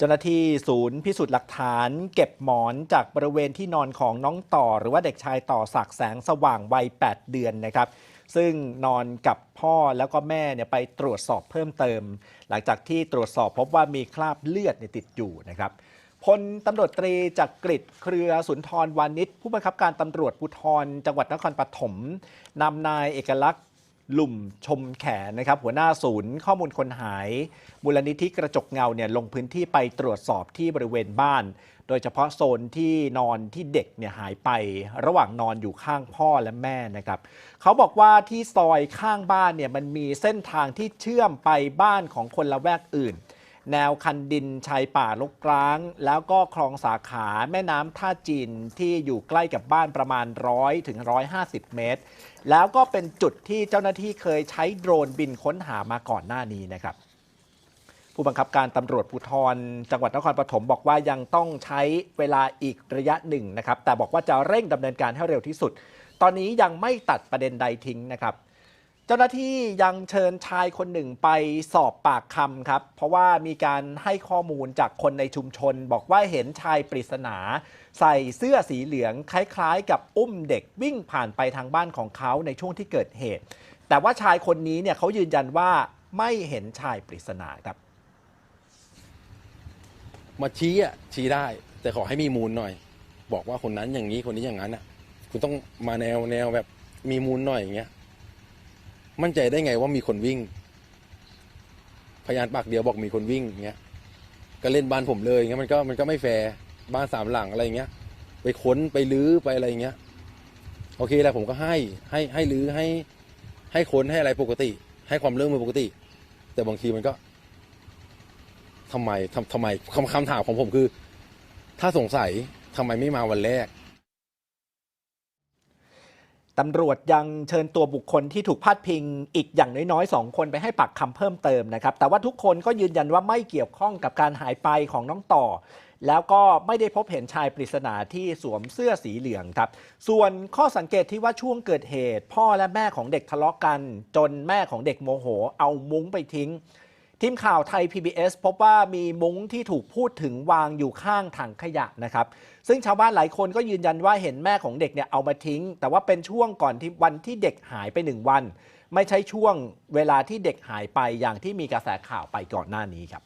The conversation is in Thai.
เจ้าหน้าที่ศูนย์พิสูจน์หลักฐานเก็บหมอนจากบริเวณที่นอนของน้องต่อ หรือว่าเด็กชายต่อศักแสงสว่างวัย 8 เดือนนะครับ ซึ่งนอนกับพ่อแล้วก็แม่เนี่ยไปตรวจสอบเพิ่มเติม หลังจากที่ตรวจสอบพบว่ามีคราบเลือดติดอยู่นะครับพลตำรวจตรีจักกริดเครือสุนทรวานิชผู้บังคับการตำรวจภูธรจังหวัดนครปฐมนำนายเอกลักษณ์ ลุ่มชมแขนนะครับ หัวหน้าศูนย์ ข้อมูลคนหาย มูลนิธิกระจกเงาเนี่ยลงพื้นที่ไปตรวจสอบที่บริเวณบ้าน โดยเฉพาะโซนที่นอนที่เด็กเนี่ยหายไป ระหว่างนอนอยู่ข้างพ่อและแม่นะครับเขาบอกว่าที่ซอยข้างบ้านเนี่ยมันมีเส้นทางที่เชื่อมไปบ้านของคนละแวกอื่น แนวคันดินชายป่าลกร้าง แล้วก็คลองสาขาแม่น้ำท่าจีนที่อยู่ใกล้กับบ้านประมาณ 100ถึง150 เมตร แล้วก็เป็นจุดที่เจ้าหน้าที่เคยใช้โดรนบินค้นหามาก่อนหน้านี้นะครับ ผู้บังคับการตำรวจภูธรจังหวัดนครปฐมบอกว่ายังต้องใช้เวลาอีกระยะหนึ่งนะครับ แต่บอกว่าจะเร่งดำเนินการให้เร็วที่สุด ตอนนี้ยังไม่ตัดประเด็นใดทิ้งนะครับ เจ้าหน้าที่ยังเชิญชายคนหนึ่งไปสอบปากคำครับ เพราะว่ามีการให้ข้อมูลจากคนในชุมชน บอกว่าเห็นชายปริศนา ใส่เสื้อสีเหลืองคล้ายๆ กับอุ้มเด็กวิ่งผ่านไปทางบ้านของเขาในช่วงที่เกิดเหตุ แต่ว่าชายคนนี้เนี่ยเขายืนยันว่าไม่เห็นชายปริศนาครับ มาชี้อะชี้ได้ แต่ขอให้มีมูลหน่อย บอกว่าคนนั้นอย่างนี้คนนี้อย่างนั้นอะคุณต้องมาแนวแนวแบบมีมูลหน่อยอย่างเงี้ย มั่นใจได้ไงว่ามีคนวิ่ง พยานปากเดียวบอกมีคนวิ่งอย่างเงี้ยก็เล่นบ้านผมเลยงเงี้ยมันก็มันก็ไม่แฟร์บ้านสามหลังอะไรอย่างเงี้ย ไปค้นไปลื้อไปอะไรอย่างเงี้ย โอเคแหละผมก็ให้ให้ให้ลื้อให้ ให้ค้นให้อะไรปกติ ให้ความเรื่องมือปกติ แต่บางทีมันก็ทำไมทำทำไมคำคำถามของผมคือ ถ้าสงสัยทำไมไม่มาวันแรก ตำรวจยังเชิญตัวบุคคลที่ถูกพาดพิงอีกอย่างน้อยๆ 2 คนไปให้ปากคำเพิ่มเติมนะครับ แต่ว่าทุกคนก็ยืนยันว่าไม่เกี่ยวข้องกับการหายไปของน้องต่อ แล้วก็ไม่ได้พบเห็นชายปริศนาที่สวมเสื้อสีเหลืองครับ ส่วนข้อสังเกตที่ว่าช่วงเกิดเหตุ พ่อและแม่ของเด็กทะเลาะกัน จนแม่ของเด็กโมโห เอามุ้งไปทิ้ง ทีมข่าวไทย PBS พบว่ามีมุ้งที่ถูกพูดถึงวางอยู่ข้างถังขยะนะครับ ซึ่งชาวบ้านหลายคนก็ยืนยันว่าเห็นแม่ของเด็กเนี่ยเอามาทิ้ง แต่ว่าเป็นช่วงก่อนที่วันที่เด็กหายไปหนึ่งวัน ไม่ใช่ช่วงเวลาที่เด็กหายไปอย่างที่มีกระแสข่าวไปก่อนหน้านี้ครับ